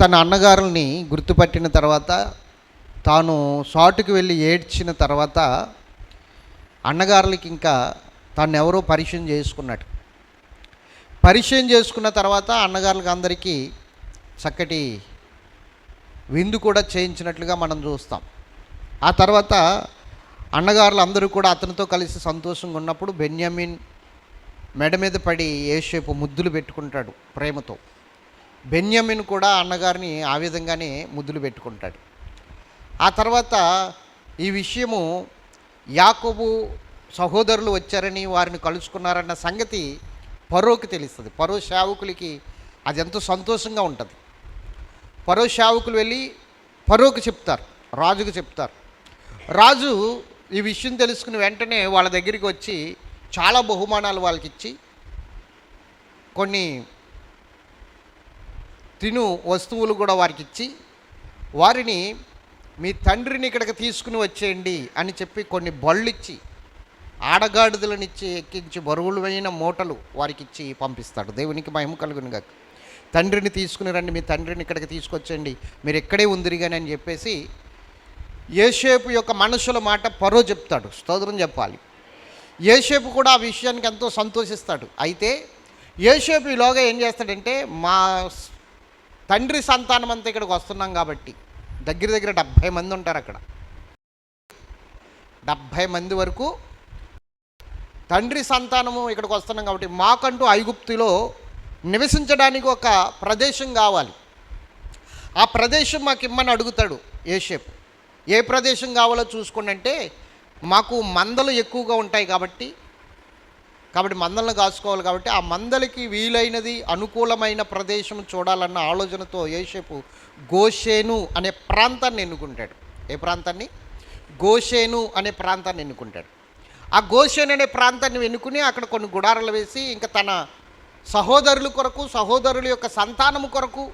తన అన్నగారుల్ని గుర్తుపట్టిన తర్వాత తాను షాటుకు వెళ్ళి ఏడ్చిన తర్వాత అన్నగారులకి ఇంకా తను ఎవరో పరిచయం చేసుకున్నాడు. పరిచయం చేసుకున్న తర్వాత అన్నగారులకి అందరికీ చక్కటి విందు కూడా చేయించినట్లుగా మనం చూస్తాం. ఆ తర్వాత అన్నగారులు అందరూ కూడా అతనితో కలిసి సంతోషంగా ఉన్నప్పుడు బెన్యామిన్ మెడ మీద పడి ఏసేపు ముద్దులు పెట్టుకుంటాడు ప్రేమతో. బెన్యమిన్ కూడా అన్నగారిని ఆ విధంగానే ముద్దులు పెట్టుకుంటాడు. ఆ తర్వాత ఈ విషయము యాకోబు సహోదరులు వచ్చారని వారిని కలుసుకున్నారన్న సంగతి పరోకి తెలుస్తుంది. పరో శావకులకి అది ఎంతో సంతోషంగా ఉంటుంది. పరో శావకులు వెళ్ళి పరోకి చెప్తారు రాజుకు చెప్తారు. రాజు ఈ విషయం తెలుసుకుని వెంటనే వాళ్ళ దగ్గరికి వచ్చి చాలా బహుమానాలు వాళ్ళకి ఇచ్చి కొన్ని తిను వస్తువులు కూడా వారికి ఇచ్చి వారిని మీ తండ్రిని ఇక్కడికి తీసుకుని వచ్చేయండి అని చెప్పి కొన్ని బళ్ళు ఇచ్చి ఆడగాడిదలనిచ్చి ఎక్కించి బరువులమైన మూటలు వారికి ఇచ్చి పంపిస్తాడు. దేవునికి మహిమ కలుగునుగా తండ్రిని తీసుకుని రండి మీ తండ్రిని ఇక్కడికి తీసుకొచ్చేయండి. మీరు ఇక్కడే ఉందిరి కానీ అని చెప్పేసి ఏషేపు యొక్క మనుషుల మాట పరో చెప్తాడు. స్తోత్రం చెప్పాలి. ఏషేపు కూడా ఆ విషయానికి ఎంతో సంతోషిస్తాడు. అయితే ఏషేపు ఈలోగా ఏం చేస్తాడంటే మా తండ్రి సంతానం అంతా ఇక్కడికి వస్తున్నాం కాబట్టి దగ్గర దగ్గర డెబ్భై మంది ఉంటారు అక్కడ. డెబ్భై మంది వరకు తండ్రి సంతానము ఇక్కడికి వస్తున్నాం కాబట్టి మాకంటూ ఐగుప్తులో నివసించడానికి ఒక ప్రదేశం కావాలి. ఆ ప్రదేశం మాకు ఇమ్మని అడుగుతాడు ఏషేపు ఏ ప్రదేశం కావాలో చూసుకోండి అంటే మాకు మందలు ఎక్కువగా ఉంటాయి కాబట్టి కాబట్టి మందలను కాసుకోవాలి కాబట్టి ఆ మందలకి వీలైనది అనుకూలమైన ప్రదేశం చూడాలన్న ఆలోచనతో యేషపు గోషేను అనే ప్రాంతాన్ని ఎన్నుకుంటాడు. ఏ ప్రాంతాన్ని? గోషేను అనే ప్రాంతాన్ని ఎన్నుకుంటాడు. ఆ గోషేను అనే ప్రాంతాన్ని ఎన్నుకుని అక్కడ కొన్ని గుడారాలు వేసి ఇంకా తన సహోదరుల కొరకు సహోదరుల యొక్క సంతానము కొరకు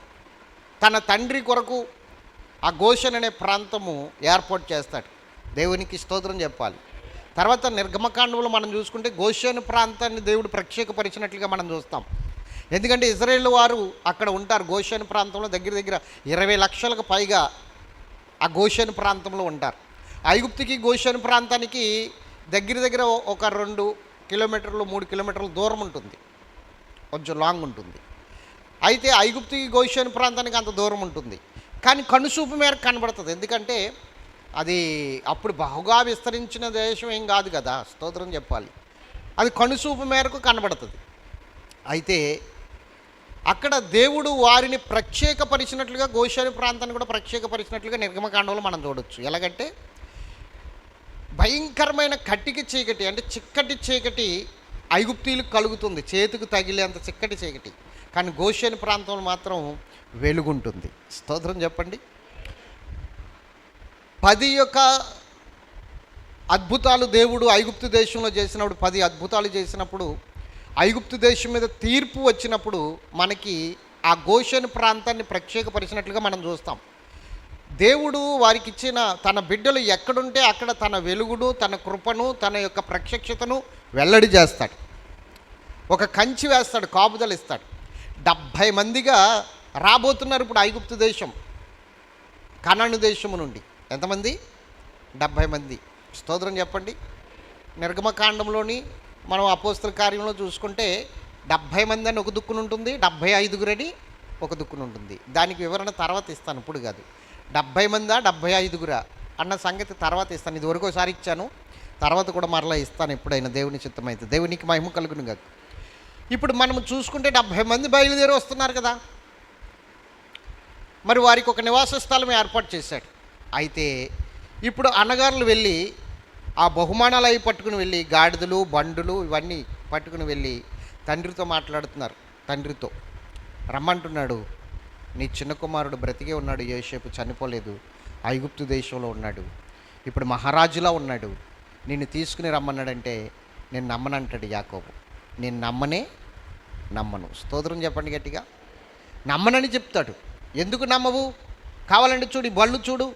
తన తండ్రి కొరకు ఆ గోషన్ అనే ప్రాంతము ఏర్పాటు చేస్తాడు. దేవునికి స్తోత్రం చెప్పాలి. తర్వాత నిర్గమకాండంలో మనం చూసుకుంటే గోషేను ప్రాంతాన్ని దేవుడు ప్రత్యేకపరిచినట్లుగా మనం చూస్తాం. ఎందుకంటే ఇజ్రాయేల్ వారు అక్కడ ఉంటారు గోషేను ప్రాంతంలో దగ్గర దగ్గర ఇరవై లక్షలకు పైగా ఆ గోషేను ప్రాంతంలో ఉంటారు. ఐగుప్తికి గోషేను ప్రాంతానికి దగ్గర దగ్గర ఒక రెండు కిలోమీటర్లు మూడు కిలోమీటర్ల దూరం ఉంటుంది. కొంచెం లాంగ్ ఉంటుంది. అయితే ఐగుప్తికి గోషేను ప్రాంతానికి అంత దూరం ఉంటుంది. కానీ కనుసూపు మేరకు కనబడుతుంది. ఎందుకంటే అది అప్పుడు బహుగా విస్తరించిన దేశం ఏం కాదు కదా స్తోత్రం చెప్పాలి. అది కనుసూపు మేరకు కనబడుతుంది. అయితే అక్కడ దేవుడు వారిని ప్రత్యేకపరిచినట్లుగా గోశాని ప్రాంతాన్ని కూడా ప్రత్యేకపరిచినట్లుగా నిర్గమకాండంలో మనం చూడొచ్చు. ఎలాగంటే భయంకరమైన కట్టికి చీకటి అంటే చిక్కటి చీకటి ఐగుప్తీలకు కలుగుతుంది. చేతికి తగిలేంత చిక్కటి చీకటి. కానీ గోషేని ప్రాంతంలో మాత్రం వెలుగుంటుంది. స్తోత్రం చెప్పండి. పది యొక్క అద్భుతాలు దేవుడు ఐగుప్తు దేశంలో చేసినప్పుడు పది అద్భుతాలు చేసినప్పుడు ఐగుప్తు దేశం మీద తీర్పు వచ్చినప్పుడు మనకి ఆ గోషన్ ప్రాంతాన్ని ప్రత్యేకపరిచినట్లుగా మనం చూస్తాం. దేవుడు వారికి ఇచ్చిన తన బిడ్డలు ఎక్కడుంటే అక్కడ తన వెలుగును తన కృపను తన యొక్క ప్రత్యక్షతను వెల్లడి చేస్తాడు. ఒక కంచి వేస్తాడు కాపుదలు ఇస్తాడు. డెబ్భై మందిగా రాబోతున్నారు ఇప్పుడు ఐగుప్తు దేశం కనాను దేశము నుండి. ఎంతమంది? డెబ్భై మంది. స్తోత్రం చెప్పండి. నిర్గమకాండంలోని మనం అపోస్తుల కార్యంలో చూసుకుంటే డెబ్భై మంది అని ఒక దుక్కునుంటుంది డెబ్భై ఐదుగురని ఒక దుక్కునుంటుంది దానికి వివరణ తర్వాత ఇస్తాను ఇప్పుడు కాదు. డెబ్భై మందా డెబ్భై ఐదుగురా అన్న సంగతి తర్వాత ఇస్తాను. ఇది వరకు ఒకసారి ఇచ్చాను. తర్వాత కూడా మరలా ఇస్తాను ఎప్పుడైనా దేవుని చిత్తమైతే దేవునికి మహిమ కలుగును కాదు ఇప్పుడు మనం చూసుకుంటే డెబ్భై మంది బయలుదేరి వస్తున్నారు కదా. మరి వారికి ఒక నివాస స్థలం ఏర్పాటు చేశాడు. అయితే ఇప్పుడు అన్నగారులు వెళ్ళి ఆ బహుమానాలు అవి పట్టుకుని వెళ్ళి గాడిదలు బండులు ఇవన్నీ పట్టుకుని వెళ్ళి తండ్రితో మాట్లాడుతున్నారు. తండ్రితో రమ్మంటున్నాడు నీ చిన్న కుమారుడు బ్రతికే ఉన్నాడు యోసేపు చనిపోలేదు. ఐగుప్తు దేశంలో ఉన్నాడు. ఇప్పుడు మహారాజులా ఉన్నాడు. నిన్ను తీసుకుని రమ్మన్నాడంటే నేను నమ్మనంటాడు యాకోబు. నేను నమ్మనే నమ్మను. స్తోత్రం చెప్పండి గట్టిగా. నమ్మనని చెప్తాడు. ఎందుకు నమ్మవు? కావాలంటే చూడు బళ్ళు చూడు.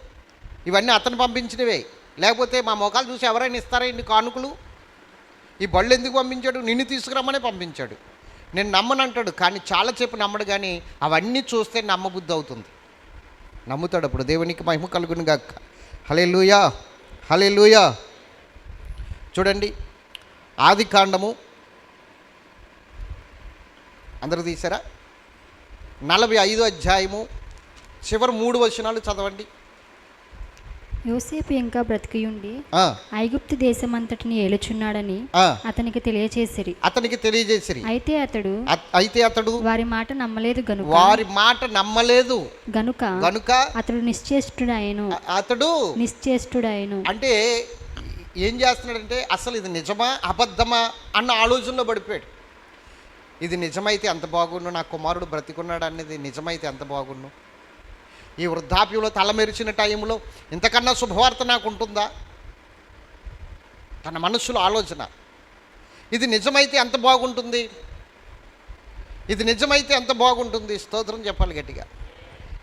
ఇవన్నీ అతను పంపించినవే. లేకపోతే మా మొఖాలు చూసి ఎవరైనా ఇస్తారా ఇన్ని కానుకలు? ఈ బళ్ళు ఎందుకు పంపించాడు? నిన్ను తీసుకురమ్మనే పంపించాడు. నేను నమ్మనంటాడు కానీ చాలా చెప్పు నమ్మడు కానీ అవన్నీ చూస్తే నమ్మబుద్ధి అవుతుంది. నమ్ముతాడు అప్పుడు. దేవునికి మహిమ కలుగును గాక. హలే లూయా హలే లూయా చూడండి. ఆది కాండము. అందరూ తీసారా నలభై ఐదు అధ్యాయము. చివరి మూడు వచనాలు చదవండి. యోసేపు ఇంకా బ్రతికియుండి ఆ, ఐగుప్తు దేశమంతటిని ఏలుచున్నాడని ఆ, అతనికి తెలియచేసిరి. అతనికి తెలియజేసిరి. అయితే అతడు అత్- అయితే అతడు వారి మాట నమ్మలేదు గనుక వారి మాట నమ్మలేదు. గనుక గనుక అతడు నిశ్చేష్టుడాయను అతడు నిశ్చేష్టుడాయను అంటే ఏం చేస్తున్నాడంటే అసలు ఇది నిజమా అబద్ధమా అన్న ఆలోచనలో పడిపోయాడు. ఇది నిజమైతే ఎంత బాగుండు నా కుమారుడు బ్రతికున్నాడు అనేది నిజమైతే ఎంత బాగుండు? ఈ వృద్ధాప్యంలో తలమెరిచిన టైంలో ఇంతకన్నా శుభవార్త నాకు ఉంటుందా తన మనస్సులో ఆలోచన. ఇది నిజమైతే ఎంత బాగుంటుంది? ఇది నిజమైతే ఎంత బాగుంటుంది? స్తోత్రం చెప్పాలి గట్టిగా.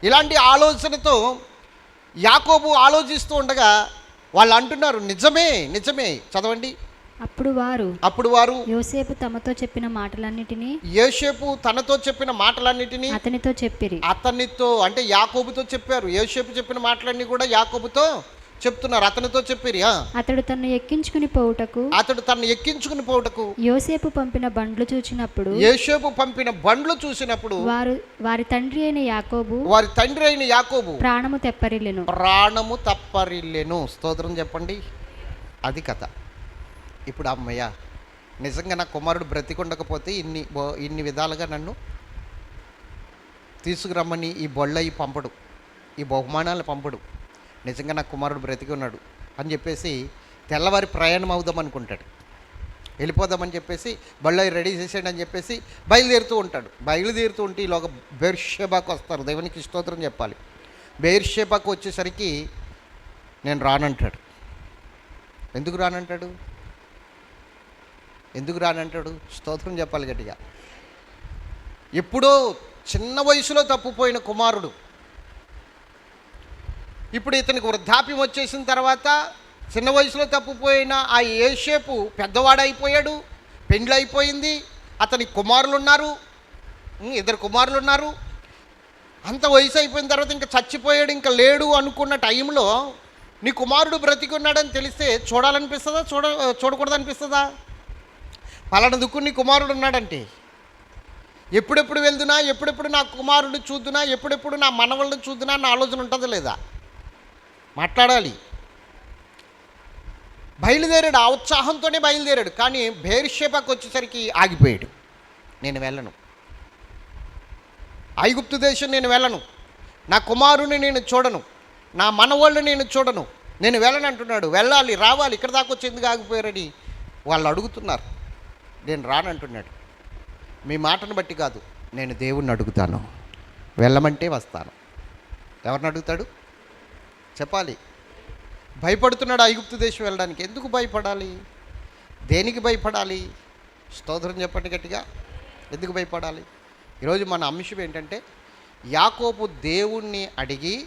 ఇలాంటి ఆలోచనతో యాకోబు ఆలోచిస్తూ ఉండగా వాళ్ళు అంటున్నారు నిజమే నిజమే. చదవండి. అప్పుడు వారు అప్పుడు వారు యోసేపు తమతో చెప్పిన మాటలన్నిటినీ యోసేపు తనతో చెప్పిన మాటలన్నిటినీ అతనితో చెప్పిరి. అతనితో అంటే యాకోబుతో చెప్పారు. యోసేపు చెప్పిన మాటలన్నీ కూడా యాకోబుతో చెప్తున్నారు. అతనితో చెప్పిరి. అతడు తన్ను ఎక్కించుకుని పోవుటకు అతడు తను ఎక్కించుకుని పోవుటకు యోసేపు పంపిన బండ్లు చూచినప్పుడు యోసేపు పంపిన బండ్లు చూసినప్పుడు వారు వారి తండ్రి అయిన యాకోబు వారి తండ్రి అయిన యాకోబు ప్రాణము తెప్పరిల్లెను. ప్రాణము తప్పరిల్లెను. స్తోత్రం చెప్పండి. అది కథ. ఇప్పుడు అమ్మయ్య నిజంగా నా కుమారుడు బ్రతికుండకపోతే ఇన్ని బో- ఇన్ని విధాలుగా నన్ను తీసుకురమ్మని ఈ బొళ్ళయి పంపడు ఈ బహుమానాలు పంపడు. నిజంగా నా కుమారుడు బ్రతికి ఉన్నాడు అని చెప్పేసి తెల్లవారి ప్రయాణం అవుదాం అనుకుంటాడు. వెళ్ళిపోదామని చెప్పేసి బళ్ళయి రెడీ చేసేయండి అని చెప్పేసి బయలుదేరుతూ ఉంటాడు. బయలుదేరుతూ ఉంటే ఈలోగా బేర్షేబాకు వస్తారు. దేవునికి స్తోత్రం చెప్పాలి. బేర్షేబాకు వచ్చేసరికి నేను రానంటాడు. ఎందుకు రానంటాడు? ఎందుకు రానంటాడు? స్తోత్రం చెప్పాలి గట్టిగా. ఎప్పుడో చిన్న వయసులో తప్పిపోయిన కుమారుడు. ఇప్పుడు ఇతనికి వృద్ధాప్యం వచ్చేసిన తర్వాత చిన్న వయసులో తప్పిపోయిన ఆ ఏషేపు పెద్దవాడైపోయాడు పెండ్లి అయిపోయింది అతని కుమారులు ఉన్నారు ఇద్దరు కుమారులు ఉన్నారు అంత వయసు అయిపోయిన తర్వాత ఇంకా చచ్చిపోయాడు ఇంకా లేడు అనుకున్న టైంలో నీ కుమారుడు బ్రతికున్నాడని తెలిస్తే చూడాలనిపిస్తుందా? చూడ చూడకూడదనిపిస్తుందా? పలానా దుక్కుని కుమారుడు ఉన్నాడంటే ఎప్పుడెప్పుడు వెళ్తున్నా ఎప్పుడెప్పుడు నా కుమారుడు చూద్దునా ఎప్పుడెప్పుడు నా మనవళ్ళని చూద్దునా నా ఆలోచన ఉంటుందా లేదా? మాట్లాడాలి. బయలుదేరాడు. ఆ ఉత్సాహంతోనే బయలుదేరాడు. కానీ బేర్షేపాకు వచ్చేసరికి ఆగిపోయాడు. నేను వెళ్ళను. ఐగుప్తు దేశం నేను వెళ్ళను. నా కుమారుని నేను చూడను. నా మనవాళ్ళు నేను చూడను. నేను వెళ్ళను అంటున్నాడు. వెళ్ళాలి రావాలి. ఇక్కడ దాకా వచ్చేందుకు ఆగిపోయారని వాళ్ళు అడుగుతున్నారు. నేను రానంటున్నాడు మీ మాటను బట్టి కాదు నేను దేవుణ్ణి అడుగుతాను. వెళ్ళమంటే వస్తాను. ఎవరిని అడుగుతాడు? చెప్పాలి. భయపడుతున్నాడు ఐగుప్తు దేశం వెళ్ళడానికి. ఎందుకు భయపడాలి? దేనికి భయపడాలి? స్తోత్రం చెప్పండి గట్టిగా. ఎందుకు భయపడాలి? ఈరోజు మన అంశం ఏంటంటే యాకోపు దేవుణ్ణి అడిగి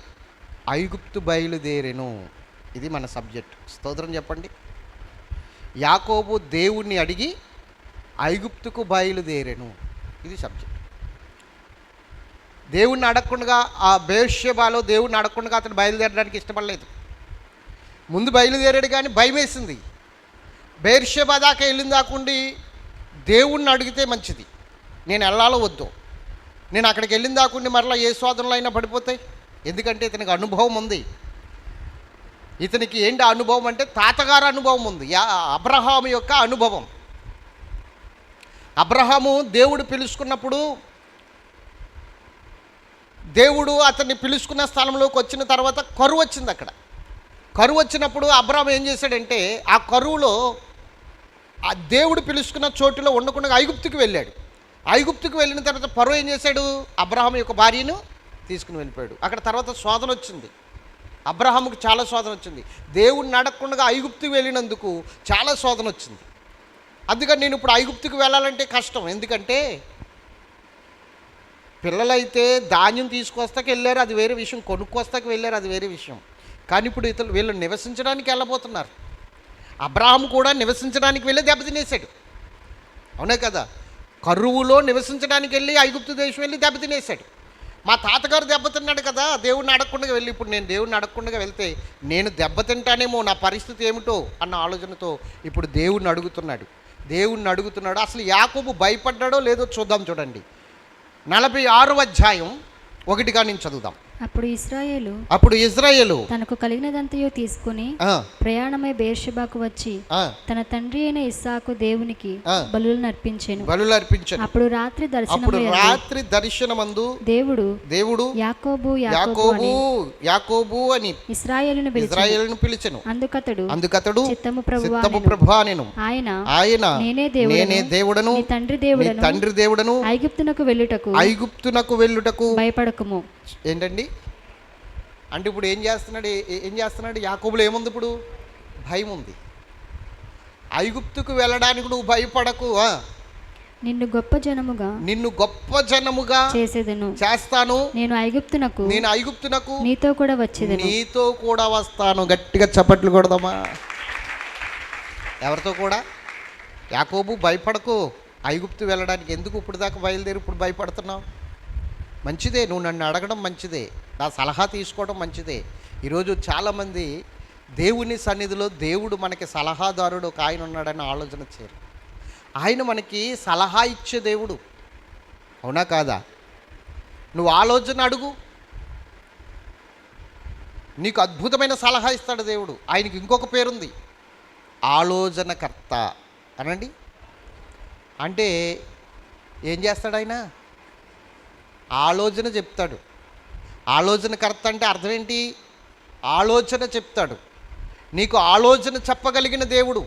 ఐగుప్తు బయలుదేరెను. ఇది మన సబ్జెక్ట్. స్తోత్రం చెప్పండి. యాకోబు దేవుణ్ణి అడిగి ఐగుప్తుకు బయలుదేరెను. ఇది సబ్జెక్ట్. దేవుణ్ణి అడగకుండా ఆ బేర్షేబాలో దేవుణ్ణి అడగకుండా అతను బయలుదేరడానికి ఇష్టపడలేదు. ముందు బయలుదేరాడు కానీ భయం వేసింది బేర్షబా దాకా వెళ్ళిన దాకుండి దేవుణ్ణి అడిగితే మంచిది. నేను వెళ్ళాలో వద్దు. నేను అక్కడికి వెళ్ళిన దాకుండి మరలా ఏ స్వాదంలో అయినా పడిపోతాయి ఎందుకంటే ఇతనికి అనుభవం ఉంది. ఇతనికి ఏంటి అనుభవం అంటే తాతగారు అనుభవం ఉంది. అబ్రహాం యొక్క అనుభవం. అబ్రహాము దేవుడు పిలుచుకున్నప్పుడు దేవుడు అతన్ని పిలుచుకున్న స్థలంలోకి వచ్చిన తర్వాత కరువు వచ్చింది అక్కడ. కరువు వచ్చినప్పుడు అబ్రహం ఏం చేశాడంటే ఆ కరువులో ఆ దేవుడు పిలుచుకున్న చోటులో ఉండకుండా ఐగుప్తుకి వెళ్ళాడు. ఐగుప్తుకి వెళ్ళిన తర్వాత పరో ఏం చేశాడు? అబ్రహాం యొక్క భార్యను తీసుకుని వెళ్ళిపోయాడు. అక్కడ తర్వాత శోధన వచ్చింది. అబ్రహాముకు చాలా శోధన వచ్చింది. దేవుడు నడకుండా ఐగుప్తుకి వెళ్ళినందుకు చాలా శోధన వచ్చింది. అందుకని నేను ఇప్పుడు ఐగుప్తుకు వెళ్ళాలంటే కష్టం. ఎందుకంటే పిల్లలైతే ధాన్యం తీసుకొస్తాకి వెళ్ళారు అది వేరే విషయం. కొనుక్కొస్తాకి వెళ్ళారు అది వేరే విషయం. కానీ ఇప్పుడు ఇతరులు వీళ్ళు నివసించడానికి వెళ్ళబోతున్నారు. అబ్రాహం కూడా నివసించడానికి వెళ్ళి దెబ్బతినేసాడు. అవునే కదా? కరువులో నివసించడానికి వెళ్ళి ఐగుప్తు దేశం వెళ్ళి దెబ్బతినేసాడు. మా తాతగారు దెబ్బతిన్నాడు కదా దేవుడిని అడగకుండా వెళ్ళి ఇప్పుడు నేను దేవుడిని అడగకుండా వెళ్తే నేను దెబ్బతింటానేమో నా పరిస్థితి ఏమిటో అన్న ఆలోచనతో ఇప్పుడు దేవుడిని అడుగుతున్నాడు. దేవుణ్ణి అడుగుతున్నాడు. అసలు యాకోబు భయపడ్డాడో లేదో చూద్దాం చూడండి. నలభై ఆరో అధ్యాయం ఒకటిగా నేను చదువుదాం. అప్పుడు ఇస్రాయేలు అప్పుడు ఇజ్రాయేలు తనకు కలిగినదంతయో తీసుకుని ప్రయాణమై బేర్షబాకు వచ్చి తన తండ్రి అయిన ఇస్సాకు దేవునికి ఆ. బలులు నర్పించెను. బలులు అర్పించను. అప్పుడు రాత్రి అప్పుడు దర్శనము రాత్రి దర్శనమందు దేవుడు దేవుడు యాకోబు యాకోబు యాకోబు అని ఇస్రాయేలును పిలిచి ఇజ్రాయేలును పిలిచెను. అందుకతడు అందుకతడు చిత్తము ప్రభువా చిత్తము. ప్రభా నేను ఆయన ఆయన నేనే దేవుడను, నేనే దేవుడను తండ్రి నీ దేవుడను తండ్రి దేవుడను ఐగుప్తునకు వెళ్ళుటకు ఐగుప్తునకు వెళ్ళుటకు భయపడకుము. ఏంటండి? అంటే ఇప్పుడు ఏం చేస్తున్నాడు? ఏ- చేస్తున్నాడు? యాకోబులు ఏముంది ఇప్పుడు? భయం ఉంది. ఐగుప్తుకు వెళ్ళడానికి నువ్వు భయపడకు. నిన్ను గొప్ప జనముగా నిన్ను గొప్ప జనముగా చేసేదను. చేస్తాను. నేను ఐగుప్తునకు నేను ఐగుప్తునకు నీతో కూడా వచ్చేదను. నీతో కూడా వస్తాను. గట్టిగా చప్పట్లు కొడదామా? ఎవరితో కూడా? యాకోబు భయపడకు. ఐగుప్తు వెళ్ళడానికి ఎందుకు ఇప్పుడు దాకా బయలుదేరి ఇప్పుడు భయపడుతున్నావు? మంచిదే నువ్వు నన్ను అడగడం మంచిదే. నా సలహా తీసుకోవడం మంచిదే. ఈరోజు చాలామంది దేవుని సన్నిధిలో దేవుడు మనకి సలహాదారుడు ఒక ఆయన ఉన్నాడని ఆలోచన చేయరు. ఆయన మనకి సలహా ఇచ్చే దేవుడు. అవునా కాదా? నువ్వు ఆలోచన అడుగు. నీకు అద్భుతమైన సలహా ఇస్తాడు దేవుడు. ఆయనకి ఇంకొక పేరుంది. ఆలోచనకర్త. అనండి? అంటే ఏం చేస్తాడు ఆయన? ఆలోచన చెప్తాడు. ఆలోచనకర్త అంటే అర్థం ఏంటి ఆలోచన చెప్తాడు. నీకు ఆలోచన చెప్పగలిగిన దేవుడు.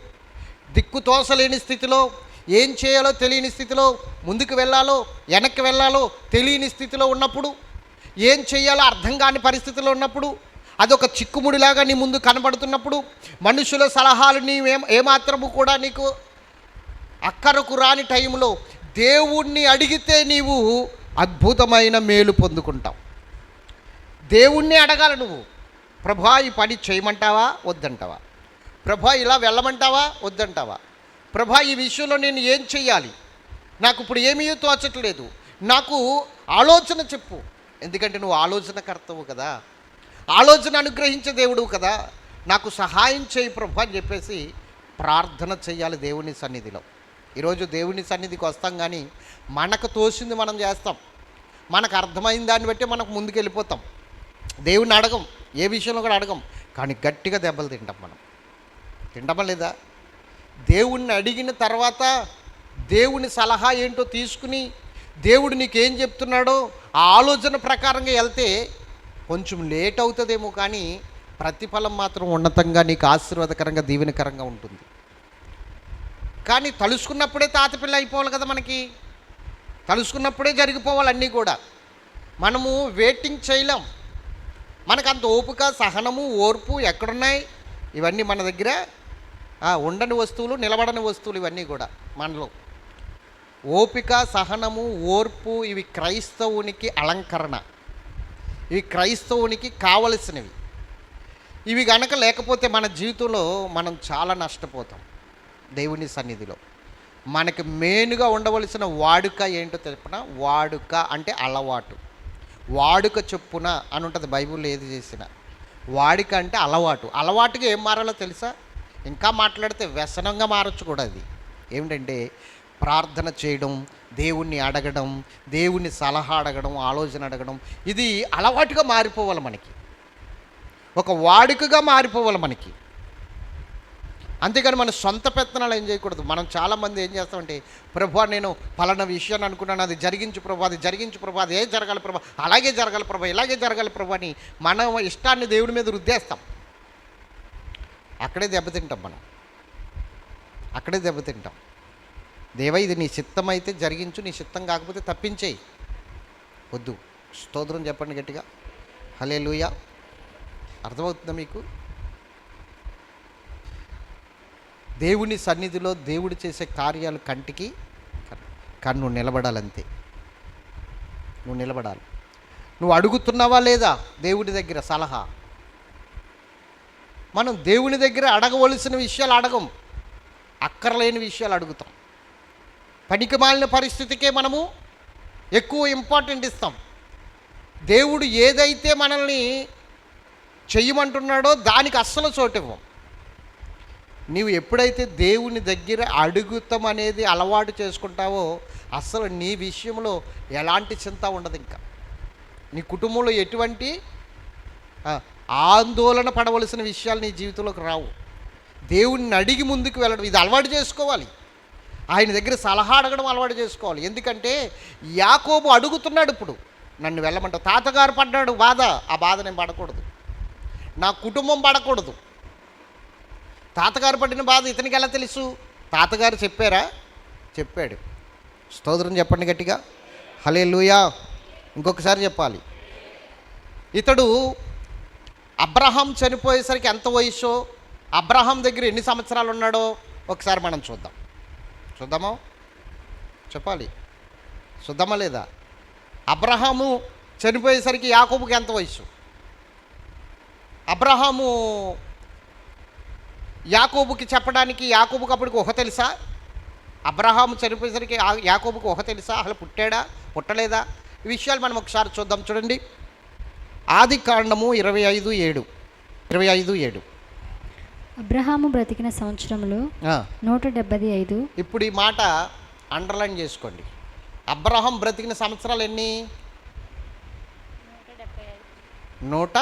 దిక్కు తోసలేని స్థితిలో ఏం చేయాలో తెలియని స్థితిలో ముందుకు వెళ్ళాలో వెనక్కి వెళ్ళాలో తెలియని స్థితిలో ఉన్నప్పుడు ఏం చేయాలో అర్థం కాని పరిస్థితిలో ఉన్నప్పుడు అదొక చిక్కుముడిలాగా నీ ముందు కనబడుతున్నప్పుడు మనుషుల సలహాలు నీ ఏమాత్రము కూడా నీకు అక్కరకు రాని టైంలో దేవుణ్ణి అడిగితే నీవు అద్భుతమైన మేలు పొందుకుంటావు. దేవుణ్ణి అడగాలి నువ్వు. ప్రభా ఈ పని చేయమంటావా? వద్దంటావా? ప్రభా ఇలా వెళ్ళమంటావా? వద్దంటావా? ప్రభా ఈ విషయంలో నేను ఏం చెయ్యాలి? నాకు ఇప్పుడు ఏమీ తోచట్లేదు. నాకు ఆలోచన చెప్పు. ఎందుకంటే నువ్వు ఆలోచనకర్తవు కదా. ఆలోచన అనుగ్రహించే దేవుడు కదా. నాకు సహాయం చేయి ప్రభు అని చెప్పేసి ప్రార్థన చేయాలి దేవుని సన్నిధిలో. ఈరోజు దేవుని సన్నిధికి వస్తాం కానీ మనకు తోసింది మనం చేస్తాం. మనకు అర్థమైన దాన్ని బట్టి మనకు ముందుకు వెళ్ళిపోతాం దేవుడిని అడగం. ఏ విషయంలో కూడా అడగం. కానీ గట్టిగా దెబ్బలు తింటాం మనం. తింటామా లేదా? దేవుణ్ణి అడిగిన తర్వాత దేవుని సలహా ఏంటో తీసుకుని దేవుడు నీకేం చెప్తున్నాడో ఆ ఆలోచన ప్రకారంగా వెళ్తే కొంచెం లేట్ అవుతుందేమో కానీ ప్రతిఫలం మాత్రం ఉన్నతంగా నీకు ఆశీర్వాదకరంగా దీవెనకరంగా ఉంటుంది. కానీ తలుసుకున్నప్పుడే తాతపిల్ల అయిపోవాలి కదా మనకి. తలుసుకున్నప్పుడే జరిగిపోవాలి అన్నీ కూడా. మనము వెయిటింగ్ చేయలేం. మనకు అంత ఓపిక సహనము ఓర్పు ఎక్కడున్నాయి? ఇవన్నీ మన దగ్గర ఉండని వస్తువులు నిలబడని వస్తువులు ఇవన్నీ కూడా మనలో. ఓపిక సహనము ఓర్పు ఇవి క్రైస్తవునికి అలంకరణ. ఇవి క్రైస్తవునికి కావలసినవి. ఇవి గనక లేకపోతే మన జీవితంలో మనం చాలా నష్టపోతాం దేవుని సన్నిధిలో. మనకి మెయిన్గా ఉండవలసిన వాడుక ఏంటో తెలిపిన వాడుక అంటే అలవాటు. వాడుక చొప్పున అని ఉంటుంది బైబిల్లో ఏది చేసిన. వాడిక అంటే అలవాటు. అలవాటుగా ఏం మారాలో తెలుసా? ఇంకా మాట్లాడితే వ్యసనంగా మారచ్చు కూడా అది. ఏమిటంటే ప్రార్థన చేయడం దేవుణ్ణి అడగడం దేవుణ్ణి సలహా అడగడం ఆలోచన అడగడం ఇది అలవాటుగా మారిపోవాలి మనకి. ఒక వాడుకగా మారిపోవాలి మనకి. అంతేగాని మన సొంత పెత్తనాలు ఏం చేయకూడదు. మనం చాలామంది ఏం చేస్తామంటే ప్రభా నేను పలానా విషయాన్ని అనుకున్నాను. అది జరిగించు ప్రభా అది జరిగించు ప్రభా అది ఏ జరగాలి ప్రభా అలాగే జరగాలి ప్రభా ఇలాగే జరగాలి ప్రభా అని మనం ఇష్టాన్ని దేవుడి మీద రుద్దేస్తాం. అక్కడే దెబ్బతింటాం మనం. అక్కడే దెబ్బతింటాం దేవ ఇది నీ చిత్తం అయితే జరిగించు నీ చిత్తం కాకపోతే తప్పించేయి. వద్దు. స్తోత్రం చెప్పండి గట్టిగా. హలే లూయా అర్థమవుతుందా మీకు? దేవుని సన్నిధిలో దేవుడు చేసే కార్యాలు కంటికి కానీ నువ్వు నిలబడాలంతే. నువ్వు నిలబడాలి. నువ్వు అడుగుతున్నావా లేదా? దేవుడి దగ్గర సలహా. మనం దేవుని దగ్గర అడగవలసిన విషయాలు అడగం. అక్కర్లేని విషయాలు అడుగుతాం. పనికి మాలిన పరిస్థితికే మనము ఎక్కువ ఇంపార్టెంట్ ఇస్తాం. దేవుడు ఏదైతే మనల్ని చెయ్యమంటున్నాడో దానికి అస్సలు చోటివ్వం నీవు ఎప్పుడైతే దేవుని దగ్గర అడుగుతాం అనేది అలవాటు చేసుకుంటావో అసలు నీ విషయంలో ఎలాంటి చింత ఉండదు ఇంకా. నీ కుటుంబంలో ఎటువంటి ఆందోళన పడవలసిన విషయాలు నీ జీవితంలోకి రావు. దేవుణ్ణి అడిగి ముందుకు వెళ్ళడం ఇది అలవాటు చేసుకోవాలి. ఆయన దగ్గర సలహా అడగడం అలవాటు చేసుకోవాలి. ఎందుకంటే యాకోబు అడుగుతున్నాడు ఇప్పుడు నన్ను వెళ్ళమంట తాతగారు పడ్డాడు బాధ. ఆ బాధ నేను పడకూడదు. నా కుటుంబం పడకూడదు. తాతగారు పడిన బాధ ఇతనికి ఎలా తెలుసు? తాతగారు చెప్పారా? చెప్పాడు. స్తోత్రం చెప్పండి గట్టిగా. హలే లూయా ఇంకొకసారి చెప్పాలి. ఇతడు అబ్రహాం చనిపోయేసరికి ఎంత వయసు అబ్రహాం దగ్గర ఎన్ని సంవత్సరాలు ఉన్నాడో ఒకసారి మనం చూద్దాం. చూద్దామా? చెప్పాలి. చూద్దామా లేదా? అబ్రహాము చనిపోయేసరికి యాకోబుకి ఎంత వయసు అబ్రహాము యాకోబుకి చెప్పడానికి యాకోబుకి అప్పటికి ఊహ తెలుసా? అబ్రహాము చనిపోయేసరికి యాకోబుకి ఊహ తెలుసా? అసలు పుట్టాడా? పుట్టలేదా? ఈ విషయాలు మనం ఒకసారి చూద్దాం చూడండి. ఆది కాండము ఇరవై ఐదు ఏడు. ఇరవై ఐదు ఏడు. అబ్రహాము బ్రతికిన సంవత్సరములు ఆ, నూట డెబ్బది ఐదు ఇప్పుడు ఈ మాట అండర్లైన్ చేసుకోండి. అబ్రహాం బ్రతికిన సంవత్సరాలు ఎన్ని? నూట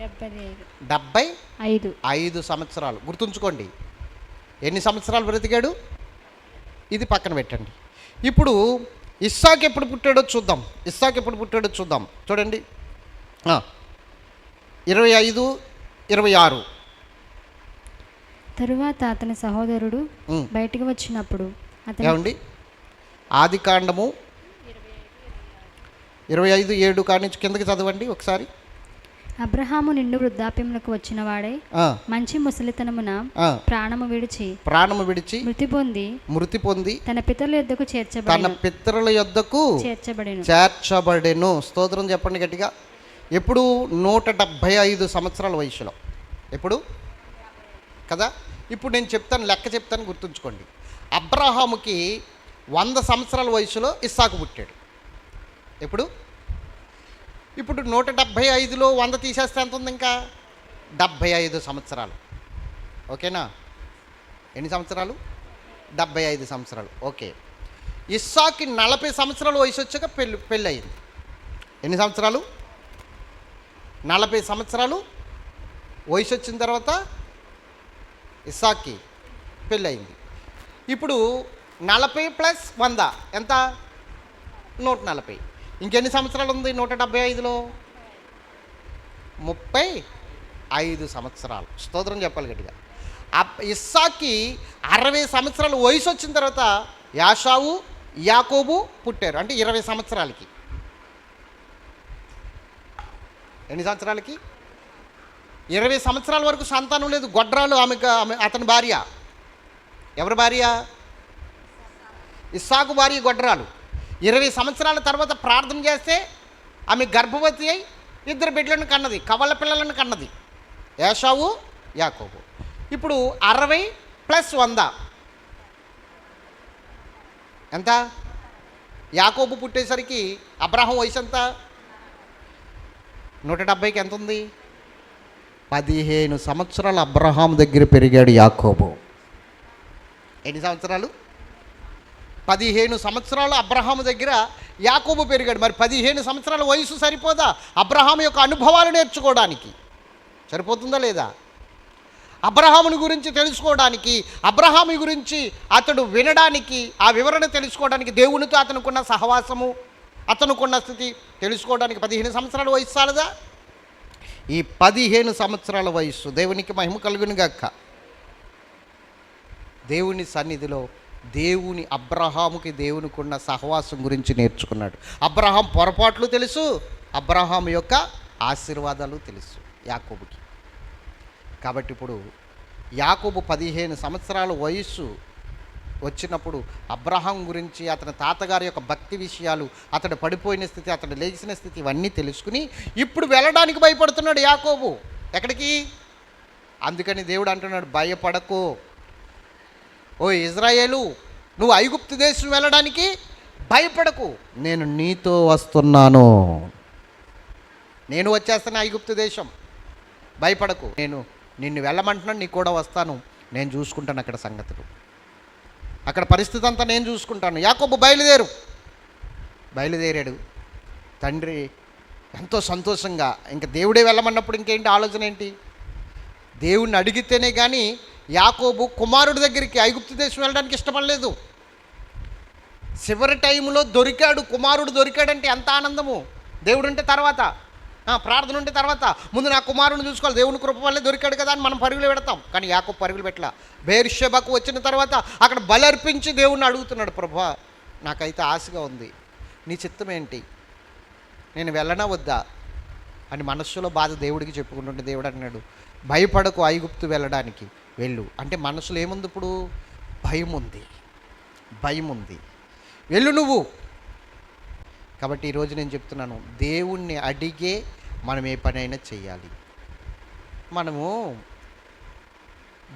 డెబ్బై ఐదు. ఐదు. సంవత్సరాలు. గుర్తుంచుకోండి. ఎన్ని సంవత్సరాలు బ్రతికాడు? ఇది పక్కన పెట్టండి. ఇప్పుడు ఇస్సాక్ ఎప్పుడు పుట్టాడో చూద్దాం. ఇస్సాక్ ఎప్పుడు పుట్టాడో చూద్దాం. చూడండి. ఇరవై ఐదు ఇరవై ఆరు. తరువాత అతని సహోదరుడు బయటికి వచ్చినప్పుడు ఏమండి? ఆది కాండము ఇరవై ఐదు ఏడు కాడి నుంచి కిందకి చదవండి ఒకసారి. అబ్రహాము నిండు వృద్ధాప్యములకు వచ్చిన వాడే మంచి ముసలితనమున ప్రాణము విడిచి ప్రాణము విడిచి మృతి పొంది మృతి పొంది తన పితరుల యొద్దకు తన చేర్చబడిన పితరుల యొద్దకు చేర్చబడిను. చేర్చబడెను. స్తోత్రం చెప్పండి గట్టిగా. ఎప్పుడు నూట డెబ్భై ఐదు సంవత్సరాల వయసులో. ఎప్పుడు? కదా? ఇప్పుడు నేను చెప్తాను లెక్క చెప్తాను గుర్తుంచుకోండి. అబ్రహాముకి వంద సంవత్సరాల వయసులో ఇస్సాకు పుట్టాడు. ఎప్పుడు? ఇప్పుడు నూట డెబ్భై ఐదులో వంద తీసేస్తే ఎంత ఉంది ఇంకా? డెబ్భై ఐదు సంవత్సరాలు. ఓకేనా? ఎన్ని సంవత్సరాలు? డెబ్భై ఐదు సంవత్సరాలు. ఓకే. ఇస్సాకి నలభై సంవత్సరాల వయసు వచ్చాక పెళ్ళి పెళ్ళి అయింది ఎన్ని సంవత్సరాలు? నలభై సంవత్సరాలు వయసు వచ్చిన తర్వాత ఇస్సాకి పెళ్ళి అయింది ఇప్పుడు నలభై ప్లస్ వంద. ఎంత? నూట నలభై. ఇంకెన్ని సంవత్సరాలు ఉంది నూట డెబ్బై ఐదులో? ముప్పై ఐదు సంవత్సరాలు. స్తోత్రం చెప్పాలి గట్టిగా. ఇస్సాకి అరవై సంవత్సరాలు వయసు వచ్చిన తర్వాత యాషావు యాకోబు పుట్టారు. అంటే ఇరవై సంవత్సరాలకి. ఎన్ని సంవత్సరాలకి? ఇరవై సంవత్సరాల వరకు సంతానం లేదు. గొడ్రాలు ఆమెకు ఆమె అతని భార్య. ఎవరి భార్య? ఇస్సాకు భార్య గొడ్రాలు. ఇరవై సంవత్సరాల తర్వాత ప్రార్థన చేస్తే ఆమె గర్భవతి అయి ఇద్దరు బిడ్డలను కన్నది కవల పిల్లలను కన్నది. యేషావు యాకోబు. ఇప్పుడు అరవై ప్లస్ వంద. ఎంత? యాకోబు పుట్టేసరికి అబ్రహం వయసు ఎంత? నూట డెబ్భైకి ఎంత ఉంది? పదిహేను సంవత్సరాలు అబ్రహాం దగ్గర పెరిగాడు యాకోబు. ఎన్ని సంవత్సరాలు? పదిహేను సంవత్సరాలు అబ్రహాము దగ్గర యాకోబు పెరిగాడు. మరి పదిహేను సంవత్సరాల వయసు సరిపోదా? అబ్రహాం యొక్క అనుభవాలు నేర్చుకోవడానికి. సరిపోతుందా లేదా? అబ్రహాముని గురించి తెలుసుకోవడానికి అబ్రహాము గురించి అతడు వినడానికి ఆ వివరణ తెలుసుకోవడానికి దేవునితో అతనుకున్న సహవాసము అతనుకున్న స్థితి తెలుసుకోవడానికి పదిహేను సంవత్సరాల వయసు చాలదా? ఈ పదిహేను సంవత్సరాల వయస్సు దేవునికి మహిమ కలుగునుగాక. దేవుని సన్నిధిలో దేవుని అబ్రహాముకి దేవునికి ఉన్న సహవాసం గురించి నేర్చుకున్నాడు. అబ్రహాం పొరపాట్లు తెలుసు అబ్రహాం యొక్క ఆశీర్వాదాలు తెలుసు యాకోబుకి. కాబట్టి ఇప్పుడు యాకోబు పదిహేను సంవత్సరాల వయస్సు వచ్చినప్పుడు అబ్రహాం గురించి అతని తాతగారి యొక్క భక్తి విషయాలు అతడు పడిపోయిన స్థితి అతడు లేచిన స్థితి ఇవన్నీ తెలుసుకుని ఇప్పుడు వెళ్ళడానికి భయపడుతున్నాడు యాకోబు. ఎక్కడికి? అందుకని దేవుడు అంటున్నాడు భయపడకు. ఓ ఇజ్రాయేలు నువ్వు ఐగుప్తు దేశం వెళ్ళడానికి భయపడకు. నేను నీతో వస్తున్నాను. నేను వచ్చేస్తాను ఐగుప్తు దేశం. భయపడకు. నేను నిన్ను వెళ్ళమంటున్నాను నీకు కూడా వస్తాను. నేను చూసుకుంటాను అక్కడ సంగతులు. అక్కడ పరిస్థితి అంతా నేను చూసుకుంటాను. యాకొబ్బు బయలుదేరు. బయలుదేరాడు. తండ్రి ఎంతో సంతోషంగా ఇంకా దేవుడే వెళ్ళమన్నప్పుడు ఇంకేంటి ఆలోచన ఏంటి? దేవుణ్ణి అడిగితేనే కానీ యాకోబు కుమారుడి దగ్గరికి ఐగుప్తు దేశం వెళ్ళడానికి ఇష్టపడలేదు. చివరి టైంలో దొరికాడు కుమారుడు దొరికాడంటే ఎంత ఆనందము? దేవుడు ఉంటే తర్వాత ప్రార్థన ఉంటే తర్వాత. ముందు నా కుమారుని చూసుకోవాలి దేవుని కృప వల్లే దొరికాడు కదా అని మనం పరుగులు పెడతాం. కానీ యాకో పరుగులు పెట్టలా. బేర్షెబకు వచ్చిన తర్వాత అక్కడ బలర్పించి దేవుణ్ణి అడుగుతున్నాడు ప్రభా నాకైతే ఆశగా ఉంది. నీ చిత్తం ఏంటి నేను వెళ్ళనా వద్దా? అని మనస్సులో బాధ దేవుడికి చెప్పుకుంటుంటే దేవుడు అన్నాడు భయపడకు ఐగుప్తు వెళ్ళడానికి. వెళ్ళు. అంటే మనసులో ఏముంది ఇప్పుడు? భయం ఉంది భయం ఉంది వెళ్ళు నువ్వు. కాబట్టి ఈరోజు నేను చెప్తున్నాను దేవుణ్ణి అడిగే మనం ఏ పనైనా చేయాలి మనము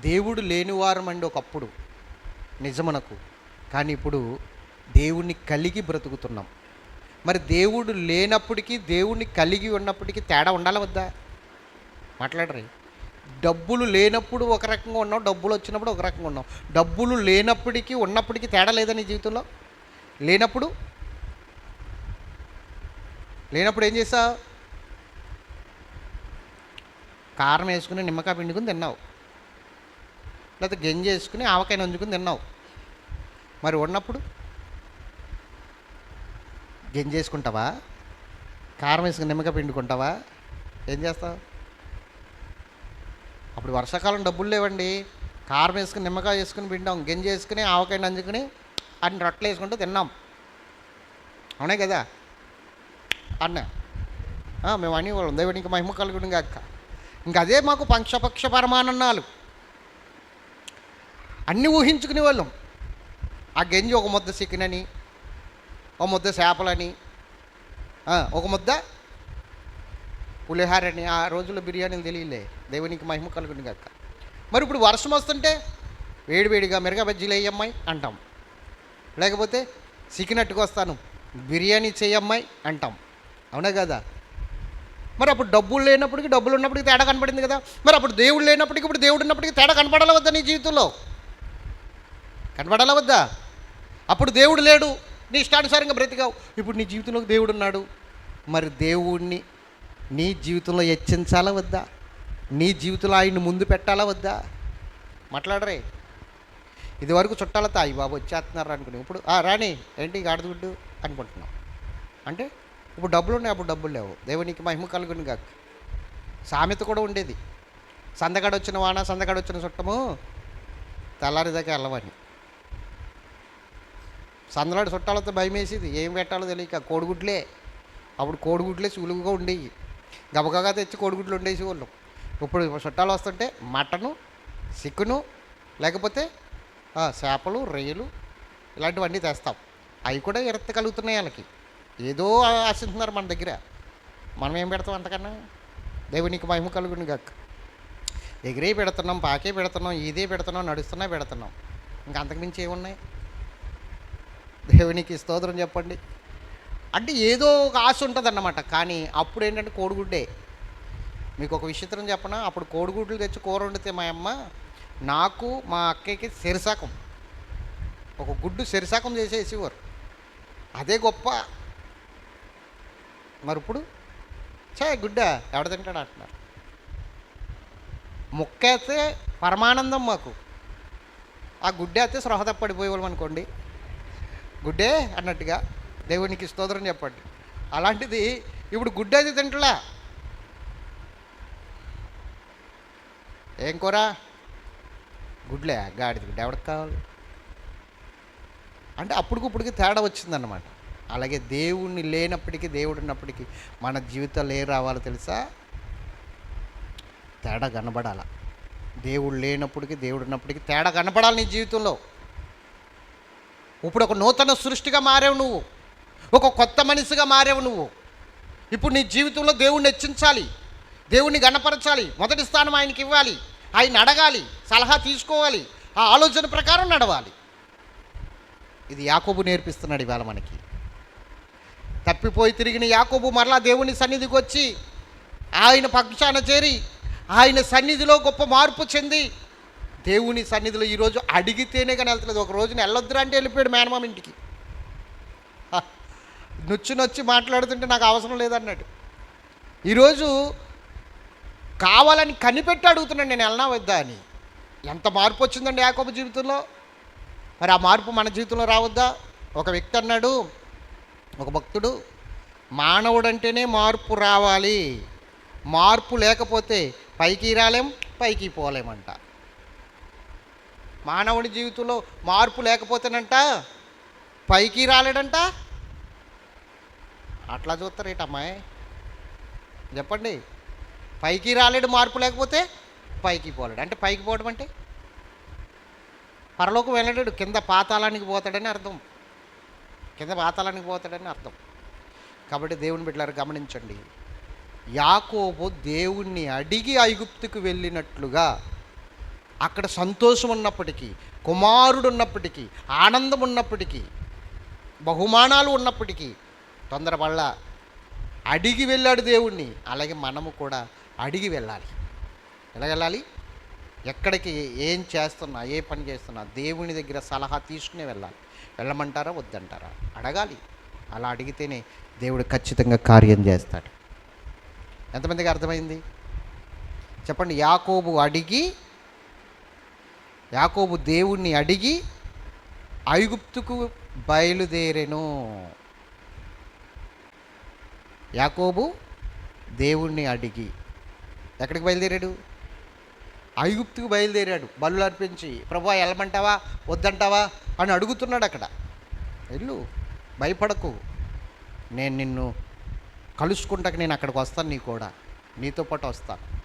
దేవుడు లేనివారం అండి ఒకప్పుడు నిజమనకు. కానీ ఇప్పుడు దేవుణ్ణి కలిగి బ్రతుకుతున్నాం. మరి దేవుడు లేనప్పటికీ దేవుణ్ణి కలిగి ఉన్నప్పటికీ తేడా ఉండాలి వద్దా? మాట్లాడరు. డబ్బులు లేనప్పుడు ఒక రకంగా ఉన్నావు డబ్బులు వచ్చినప్పుడు ఒక రకంగా ఉన్నావు. డబ్బులు లేనప్పటికీ ఉన్నప్పటికీ తేడా లేదా నీ జీవితంలో? లేనప్పుడు? లేనప్పుడు ఏం చేసా కారం వేసుకుని నిమ్మకాయ పిండుకుని తిన్నావు. లేకపోతే గంజి వేసుకుని ఆవకాయ నంజుకుని తిన్నావు. మరి ఉన్నప్పుడు? గంజి వేసుకుంటావా? కారం వేసుకుని నిమ్మకాయ పిండుకుంటావా? ఏం చేస్తావు? అప్పుడు వర్షాకాలం డబ్బులు లేవండి. కారం వేసుకుని నిమ్మకాయ వేసుకుని పిండాం. గంజి వేసుకుని ఆవకాయ నంజుకుని అన్ని రొట్టెలు వేసుకుంటూ తిన్నాం. అవునే కదా? అన్న. ఆ, మేము అనేవాళ్ళం. ఇంకా మహిమ కలుగుడు కాక ఇంక అదే మాకు పంచపక్ష పరమానన్నాలు అన్నీ ఊహించుకునే వాళ్ళం. ఆ గంజి ఒక ముద్ద చికెనని ఒక ముద్ద చేపలని ఒక ముద్ద పులిహారని. ఆ రోజుల్లో బిర్యానీలు తెలియలే. దేవునికి మహిమ కలుగుని కాక మరి ఇప్పుడు వర్షం వస్తుంటే వేడివేడిగా మిరగ బజ్జీలు వేయమ్మాయి అంటాం. లేకపోతే చికెన్ అట్టుకొస్తాను బిర్యానీ చేయమ్మాయి అంటాం. అవునా కదా? మరి అప్పుడు డబ్బులు లేనప్పటికీ డబ్బులు ఉన్నప్పటికీ తేడా కనపడింది కదా. మరి అప్పుడు దేవుడు లేనప్పటికీ ఇప్పుడు దేవుడు ఉన్నప్పటికీ తేడా కనపడాలా వద్దా నీ జీవితంలో? కనపడాలా వద్దా? అప్పుడు దేవుడు లేడు నీ ఇష్టానుసారంగా బ్రతికావు. ఇప్పుడు నీ జీవితంలో దేవుడు ఉన్నాడు. మరి దేవుణ్ణి నీ జీవితంలో హెచ్చించాలా వద్దా? నీ జీవితంలో ఆయన్ని ముందు పెట్టాలా వద్దా? మాట్లాడరే. ఇదివరకు చుట్టాల చుట్టాలతో అయ్యి బాబు వచ్చేస్తున్నారు అనుకుని ఇప్పుడు "ఆ, రాణి ఏంటి గాడిదగుడ్డు అనుకుంటున్నాం. అంటే ఇప్పుడు డబ్బులు ఉన్నాయి అప్పుడు డబ్బులు లేవు. దేవునికి మహిమ కలుగుని కాక సామెత కూడా ఉండేది. సందగాడ వచ్చిన వాన సందగాడు వచ్చిన చుట్టము తెల్లారిదాకా వెళ్ళవని సందలాడు చుట్టాలతో భయం వేసేది. ఏం పెట్టాలో తెలియక కోడిగుడ్లే. అప్పుడు కోడిగుడ్లే సులువుగా ఉండేవి గబగబా తెచ్చి కోడిగుడ్లు ఉండేసి వాళ్ళు ఇప్పుడు చుట్టాలు వస్తుంటే మటను చికెను లేకపోతే చేపలు రొయ్యలు ఇలాంటివన్నీ తెస్తాం. అవి కూడా ఎరత్త కలుగుతున్నాయి వాళ్ళకి ఏదో ఆశిస్తున్నారు మన దగ్గర. మనం ఏం పెడతాం అంతకన్నా? దేవునికి మహిమ కలుగుని గక్. ఎగిరే పెడుతున్నాం పాకే పెడుతున్నాం ఇదే పెడుతున్నాం నడుస్తున్నా పెడుతున్నాం. ఇంకా అంతకుమించి ఏమున్నాయి? దేవునికి స్తోత్రం చెప్పండి. అంటే ఏదో ఒక ఆశ ఉంటుంది అన్నమాట కానీ అప్పుడు ఏంటంటే కోడిగుడ్డే. మీకు ఒక విచిత్రం చెప్పనా? అప్పుడు కోడిగుడ్లు తెచ్చి కూర వండితే మా అమ్మ నాకు మా అక్కకి శరిశాకం ఒక గుడ్డు శరిశాకం చేసేసేవారు అదే గొప్ప. మరి ఇప్పుడు చే గుడ్డ ఎవడ తింటాడు అంటున్నారు. ముక్క అయితే పరమానందం మాకు. ఆ గుడ్డ అయితే స్పృహ తప్పడిపోయేవాళ్ళం అనుకోండి. గుడ్డే అన్నట్టుగా దేవునికి స్తోత్రం చెప్పండి. అలాంటిది ఇప్పుడు గుడ్డ అయితే తింటలా? ఏం కూర? గుడ్లే గాడిది గుడ్డ ఎవరికి కావాలి. అంటే అప్పటికిప్పటికి తేడా వచ్చిందన్నమాట. అలాగే దేవుణ్ణి లేనప్పటికీ దేవుడు ఉన్నప్పటికీ మన జీవితాలు ఏ రావాలో తెలుసా? తేడా కనబడాల. దేవుడు లేనప్పటికీ దేవుడు ఉన్నప్పటికీ తేడా కనపడాలి నీ జీవితంలో. ఇప్పుడు ఒక నూతన సృష్టిగా మారావు నువ్వు. ఒక కొత్త మనిషిగా మారావు నువ్వు. ఇప్పుడు నీ జీవితంలో దేవుణ్ణి హెచ్చించాలి. దేవుణ్ణి గణపరచాలి. మొదటి స్థానం ఆయనకి ఇవ్వాలి. ఆయన అడగాలి సలహా తీసుకోవాలి ఆ ఆలోచన ప్రకారం నడవాలి. ఇది యాకోబు నేర్పిస్తున్నాడు ఇవాళ మనకి. తప్పిపోయి తిరిగిన యాకోబు మరలా దేవుని సన్నిధికి వచ్చి ఆయన పక్షాన చేరి ఆయన సన్నిధిలో గొప్ప మార్పు చెంది దేవుని సన్నిధిలో ఈరోజు అడిగితేనే కానీ వెళ్తలేదు. ఒక రోజున వెళ్ళొద్దురా అంటే వెళ్ళిపోయాడు మేనమామ ఇంటికి. నొచ్చి నొచ్చి మాట్లాడుతుంటే నాకు అవసరం లేదన్నాడు. ఈరోజు కావాలని కనిపెట్టి అడుగుతున్నాను నేను వెళ్ళనా వద్దా అని. ఎంత మార్పు వచ్చిందండి యాకోబు జీవితంలో? మరి ఆ మార్పు మన జీవితంలో రావద్దా? ఒక వ్యక్తి అన్నాడు ఒక భక్తుడు మానవుడంటేనే మార్పు రావాలి. మార్పు లేకపోతే పైకి రాలేం పైకి పోలేమంట. మానవుడి జీవితంలో మార్పు లేకపోతేనంట పైకి రాలేడంట. అట్లా చూస్తారేటమ్మాయి? చెప్పండి. పైకి రాలేడు మార్పు లేకపోతే పైకి పోలేడు. అంటే పైకి పోవడం అంటే పరలోకి వెళ్ళలేడు. కింద పాతాళానికి పోతాడని అర్థం. కింద పాతాళానికి పోతాడని అర్థం. కాబట్టి దేవుని బిడ్డలారు గమనించండి. యాకోబు దేవుణ్ణి అడిగి ఐగుప్తుకు వెళ్ళినట్లుగా అక్కడ సంతోషం ఉన్నప్పటికీ కుమారుడు ఉన్నప్పటికీ ఆనందం ఉన్నప్పటికీ బహుమానాలు ఉన్నప్పటికీ తొందరపడ అడిగి వెళ్ళాడు దేవుణ్ణి. అలాగే మనము కూడా అడిగి వెళ్ళాలి. ఎలా వెళ్ళాలి? ఎక్కడికి ఏం చేస్తున్నా ఏ పని చేస్తున్నా దేవుని దగ్గర సలహా తీసుకునే వెళ్ళాలి. వెళ్ళమంటారా వద్దంటారా? అడగాలి. అలా అడిగితేనే దేవుడు ఖచ్చితంగా కార్యం చేస్తాడు. ఎంతమందికి అర్థమైంది? చెప్పండి. యాకోబు అడిగి యాకోబు దేవుణ్ణి అడిగి ఐగుప్తుకు బయలుదేరెను. యాకోబు దేవుణ్ణి అడిగి ఎక్కడికి బయలుదేరాడు? ఐగుప్తుకు బయలుదేరాడు. బలు అర్పించి ప్రభు వెళ్ళమంటావా? వద్దంటావా? అని అడుగుతున్నాడు అక్కడ. వెళ్ళు భయపడకు. నేను నిన్ను కలుసుకుంటాక నేను అక్కడికి వస్తాను నీ కూడా. నీతో పాటు వస్తాను.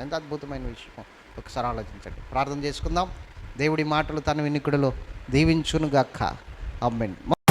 ఎంత అద్భుతమైన విషయం. ఒకసారి ఆలోచించండి. ప్రార్థన చేసుకుందాం. దేవుడి మాటలు తన వినికుడిలో దీవించునుగాక. గక్క